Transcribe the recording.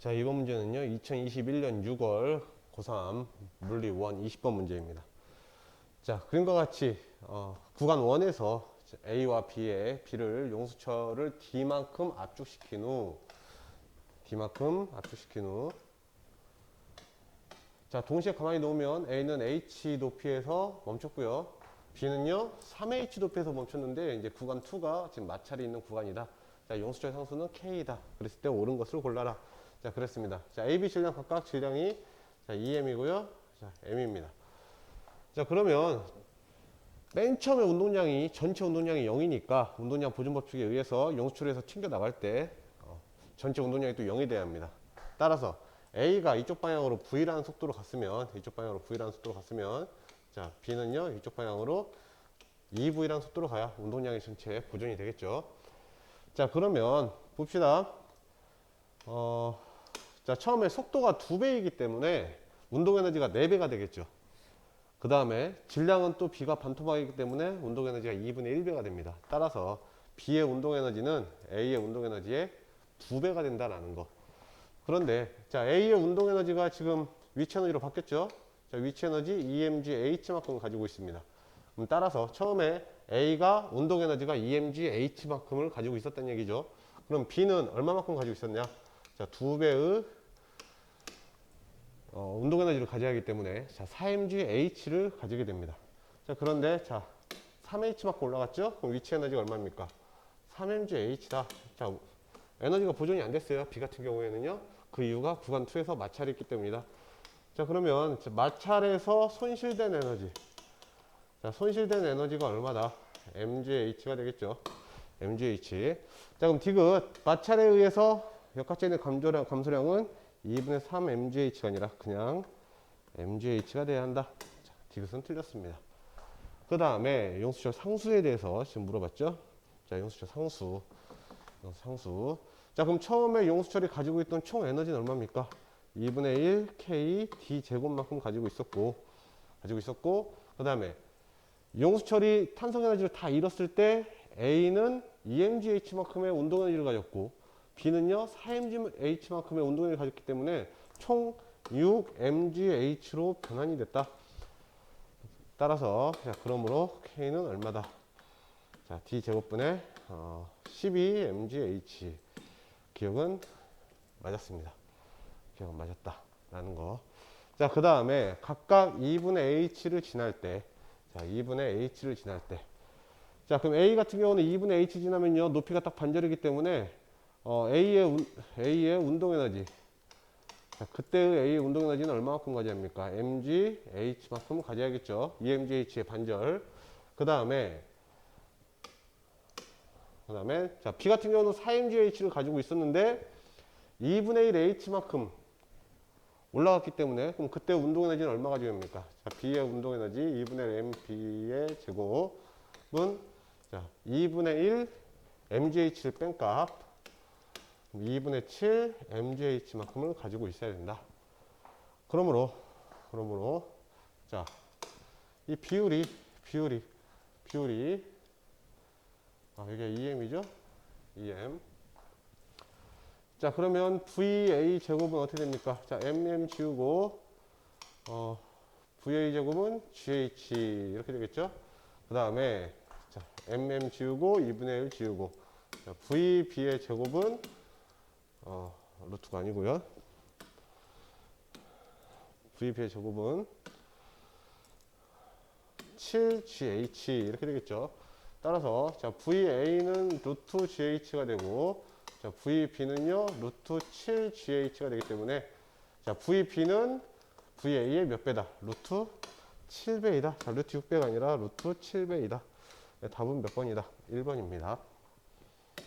자, 이번 문제는요. 2021년 6월 고3 물리 1 20번 문제입니다. 자, 그림과 같이 어, 구간 1에서 A와 B의 B를 용수철을 D만큼 압축시킨 후 D만큼 압축시킨 후 자, 동시에 가만히 놓으면 A는 H 높이에서 멈췄고요. B는요, 3H 높이에서 멈췄는데 이제 구간 2가 지금 마찰이 있는 구간이다. 자, 용수철 상수는 K이다. 그랬을 때 옳은 것을 골라라. 자, 그랬습니다. 자, A, B 질량 각각 질량이 자, 2M이고요. 자, M입니다. 자, 그러면 맨 처음에 운동량이 전체 운동량이 0이니까 운동량 보존 법칙에 의해서 용수철에서 튕겨 나갈 때 어, 전체 운동량이 또 0이 돼야 합니다. 따라서 A가 이쪽 방향으로 V라는 속도로 갔으면 이쪽 방향으로 V라는 속도로 갔으면 자 B는요 이쪽 방향으로 2V라는 속도로 가야 운동량이 전체 보존이 되겠죠. 자 그러면 봅시다. 어, 자 처음에 속도가 2배이기 때문에 운동 에너지가 4배가 되겠죠. 그 다음에 질량은 또 B가 반토막이기 때문에 운동 에너지가 2분의 1배가 됩니다. 따라서 B의 운동 에너지는 A의 운동 에너지의 2배가 된다라는 거. 그런데 자 A의 운동 에너지가 지금 위치 에너지로 바뀌었죠. 자 위치 에너지 EMG H만큼을 가지고 있습니다. 그럼 따라서 처음에 A가 운동 에너지가 EMG H만큼을 가지고 있었다는 얘기죠. 그럼 B는 얼마만큼 가지고 있었냐? 자, 두 배의 어, 운동 에너지를 가져야 하기 때문에 자, 4mg H를 가지게 됩니다. 자, 그런데 자, 3H만큼 올라갔죠? 그럼 위치 에너지가 얼마입니까? 3mg H다. 자, 에너지가 보존이 안 됐어요. B 같은 경우에는요. 그 이유가 구간 2에서 마찰이 있기 때문이다. 자, 그러면 자, 마찰에서 손실된 에너지. 자, 손실된 에너지가 얼마다? mgh가 되겠죠. mgh. 자, 그럼 디귿 마찰에 의해서 역학적인 감소량, 감소량은 2분의 3 mgh가 아니라 그냥 mgh가 돼야 한다. 자, 디귿은 틀렸습니다. 그 다음에 용수철 상수에 대해서 지금 물어봤죠. 자, 용수철 상수. 용수 상수. 자, 그럼 처음에 용수철이 가지고 있던 총 에너지는 얼마입니까? 2분의 1 k d 제곱만큼 가지고 있었고, 가지고 있었고, 그 다음에 용수철이 탄성 에너지를 다 잃었을 때 A는 EMGH만큼의 운동 에너지를 가졌고 B는요 4MGH만큼의 운동 에너지를 가졌기 때문에 총 6MGH로 변환이 됐다. 따라서 자 그러므로 K는 얼마다? 자 D 제곱분의 어, 12MGH 기억은 맞았습니다. 기억은 맞았다라는 거. 자 그 다음에 각각 2분의 H를 지날 때 자, 2분의 H를 지날 때. 자, 그럼 A 같은 경우는 2분의 H 지나면요, 높이가 딱 반절이기 때문에, 어, A의, 운, A의 운동 에너지. 자, 그때의 A의 운동 에너지는 얼마만큼 가져야 합니까? mg, H만큼 가져야겠죠. EMGH의 반절. 그 다음에, 그 다음에, 자, B 같은 경우는 4mgH를 가지고 있었는데, 2분의 1 H만큼 올라갔기 때문에 그럼 그때 운동 에너지는 얼마 가지고 합니까? 자, B의 운동 에너지 2분의 MB의 제곱은 자, 2분의 1 MGH를 뺀 값 2분의 7 MGH만큼을 가지고 있어야 된다. 그러므로 그러므로 자, 이 비율이 비율이 비율이 아, 이게 EM이죠? EM 자 그러면 VA 제곱은 어떻게 됩니까? 자 MM 지우고 어, VA 제곱은 GH 이렇게 되겠죠? 그 다음에 자 MM 지우고 2분의 1 지우고 자, VB의 제곱은 어, 루트가 아니고요. VB의 제곱은 7GH 이렇게 되겠죠? 따라서 자 VA는 루트 GH가 되고 자, VB는요, 루트 7GH가 되기 때문에, 자, VB는 VA의 몇 배다? 루트 7배이다. 자, 루트 6배가 아니라 루트 7배이다. 네, 답은 몇 번이다? 1번입니다.